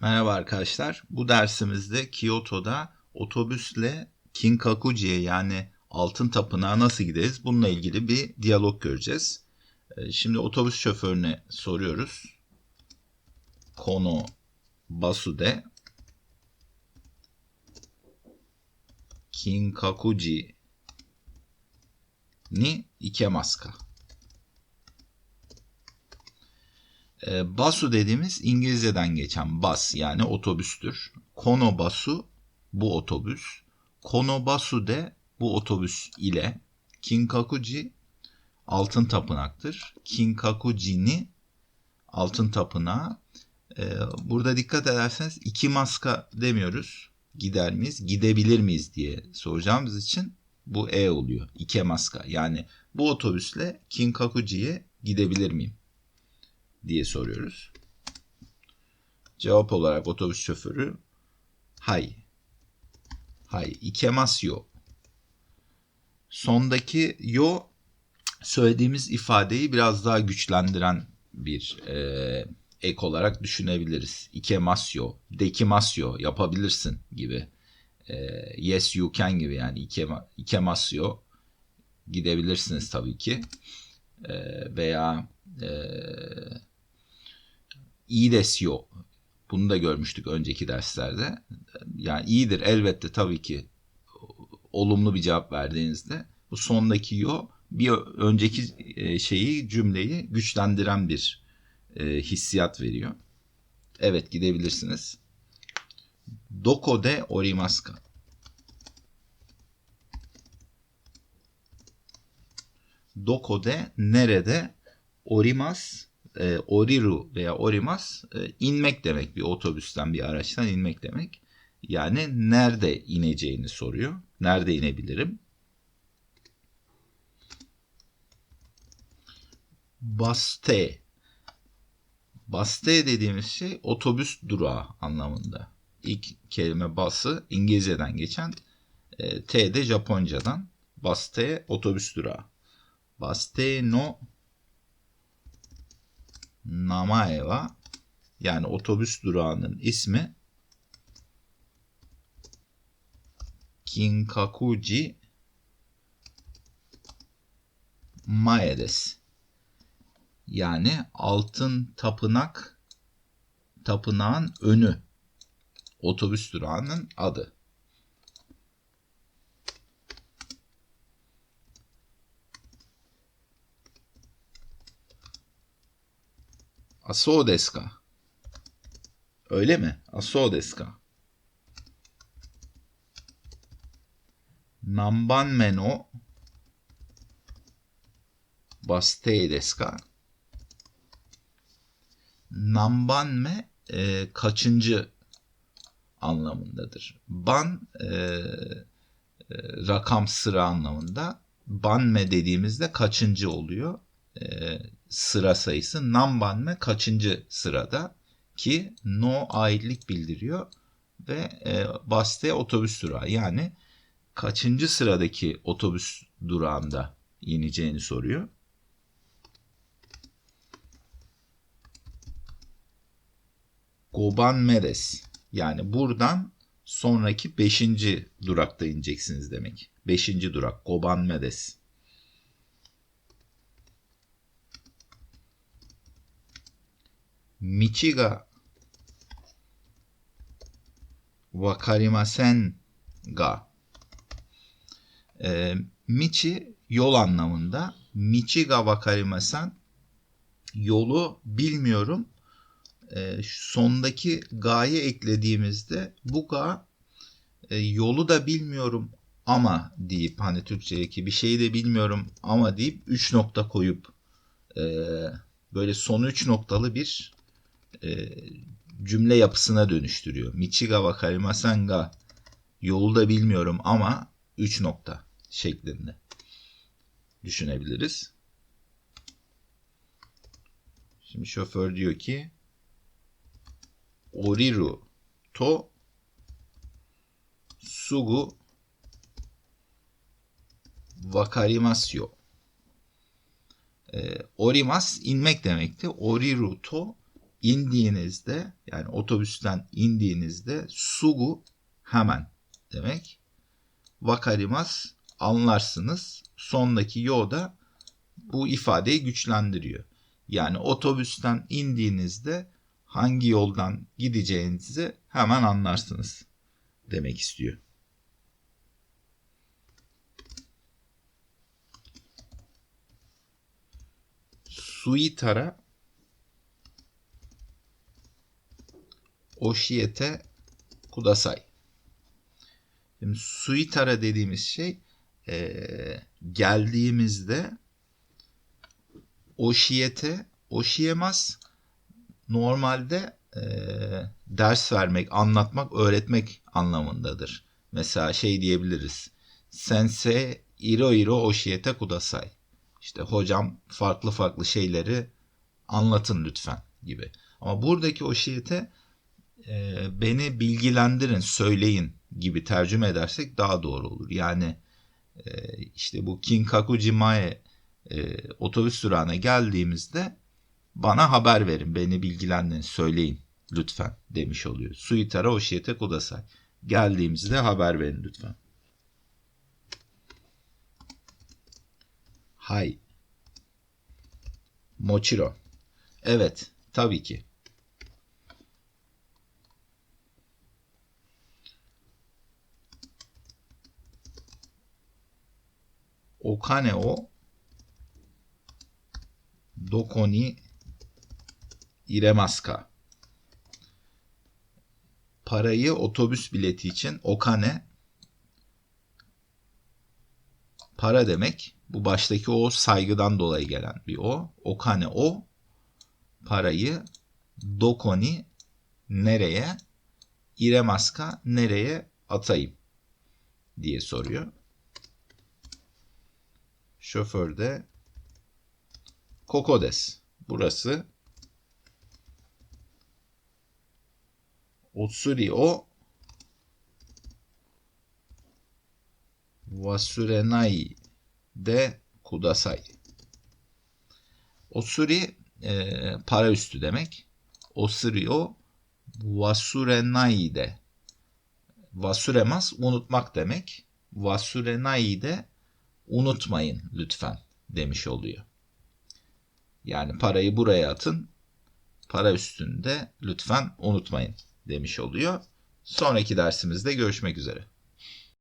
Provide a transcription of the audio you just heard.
Merhaba arkadaşlar. Bu dersimizde Kyoto'da otobüsle Kinkakuji'ye yani Altın Tapınağa nasıl gideriz? Bununla ilgili bir diyalog göreceğiz. Ee, Şimdi otobüs şoförüne soruyoruz. Kono Basude Kinkakuji ni ikemasu ka? E, basu dediğimiz İngilizceden geçen bus yani otobüstür. Kono basu bu otobüs. Kono basu de bu otobüs ile Kinkakuji altın tapınaktır. Kinkakuji ni altın tapınağı. E, burada dikkat ederseniz iki maska demiyoruz. Gider miyiz? Gidebilir miyiz diye soracağımız için bu e oluyor. İke maska. Yani bu otobüsle Kinkakuji'ye gidebilir miyim? Diye soruyoruz. Cevap olarak otobüs şoförü hay. Hay. Ikemasu yo. Sondaki yo söylediğimiz ifadeyi biraz daha güçlendiren bir e, ek olarak düşünebiliriz. Ikemasyo, dekimasyo, yapabilirsin gibi. E, yes you can gibi yani ikema, ikemasyo gidebilirsiniz tabii ki. E, veya e, iyi desyo. Bunu da görmüştük önceki derslerde. Yani iyidir elbette tabii ki olumlu bir cevap verdiğinizde bu sondaki yo bir önceki e, şeyi cümleyi güçlendiren bir e, hissiyat veriyor. Evet gidebilirsiniz. Doko de orimasu ka? Doko de nerede? Orimas e, oriru veya orimas e, inmek demek bir otobüsten bir araçtan inmek demek. Yani nerede ineceğini soruyor. Nerede inebilirim? Baste. Baste dediğimiz şey otobüs durağı anlamında. İlk kelime bası İngilizceden geçen e, T de Japoncadan. Baste otobüs durağı. Baste no namae wa yani otobüs durağının ismi Kinkakuji Mae desu. Yani altın tapınak tapınağın önü. Otobüs durağının adı. Asou desu ka? Öyle mi? Asou desu ka? Nambanme no bastei desu ka? Nambanme e, kaçıncı anlamındadır. Ban e, e, rakam sıra anlamında. Banme dediğimizde kaçıncı oluyor. E, sıra sayısı. Nambanme kaçıncı sırada ki no aitlik bildiriyor ve e, baste otobüs durağı yani kaçıncı sıradaki otobüs durağında ineceğini soruyor. Goban Meres yani buradan sonraki beşinci durakta ineceksiniz demek. Beşinci durak Goban Meres. Michi ga wakarimasen ga e, Michi yol anlamında. Michi ga wakarimasen yolu bilmiyorum. E, sondaki ga'yı eklediğimizde bu ga e, yolu da bilmiyorum ama deyip hani Türkçedeki bir şeyi de bilmiyorum ama deyip 3 nokta koyup e, böyle son 3 noktalı bir e, cümle yapısına dönüştürüyor. Michiga wakarimasen ga yolu da bilmiyorum ama 3 nokta şeklinde düşünebiliriz. Şimdi şoför diyor ki oriru to sugu wakarimasu e, orimas inmek demekti. Oriru to indiğinizde yani otobüsten indiğinizde sugu hemen demek. Vakarimas anlarsınız. Sondaki yo da bu ifadeyi güçlendiriyor. Yani otobüsten indiğinizde hangi yoldan gideceğinizi hemen anlarsınız demek istiyor. Suitara Oşiyete Kudasai. Şimdi Suitara dediğimiz şey e, geldiğimizde Oşiyete Oşiyemaz normalde e, ders vermek, anlatmak, öğretmek anlamındadır. Mesela şey diyebiliriz. Sensei iro iro oşiyete kudasai. İşte hocam farklı farklı şeyleri anlatın lütfen gibi. Ama buradaki oşiyete e, beni bilgilendirin, söyleyin gibi tercüme edersek daha doğru olur. Yani e, işte bu Kinkaku Jimae e, otobüs durağına geldiğimizde bana haber verin, beni bilgilendirin, söyleyin lütfen demiş oluyor. Suitara oşiyete kudasai. Geldiğimizde haber verin lütfen. Hay. Mochiro. Evet, tabii ki. Okane o doko ni iremasu ka? Parayı otobüs bileti için okane para demek. Bu baştaki o saygıdan dolayı gelen bir o. Okane o parayı dokoni nereye iremaska nereye atayım diye soruyor. Şoför de kokodes. Burası Otsuri o wasurenai de kudasai. Otsuri e, para üstü demek. Otsuri o wasurenai de wasuremaz unutmak demek. Wasurenai de unutmayın lütfen demiş oluyor. Yani parayı buraya atın. Para üstünde lütfen unutmayın demiş oluyor. Sonraki dersimizde görüşmek üzere.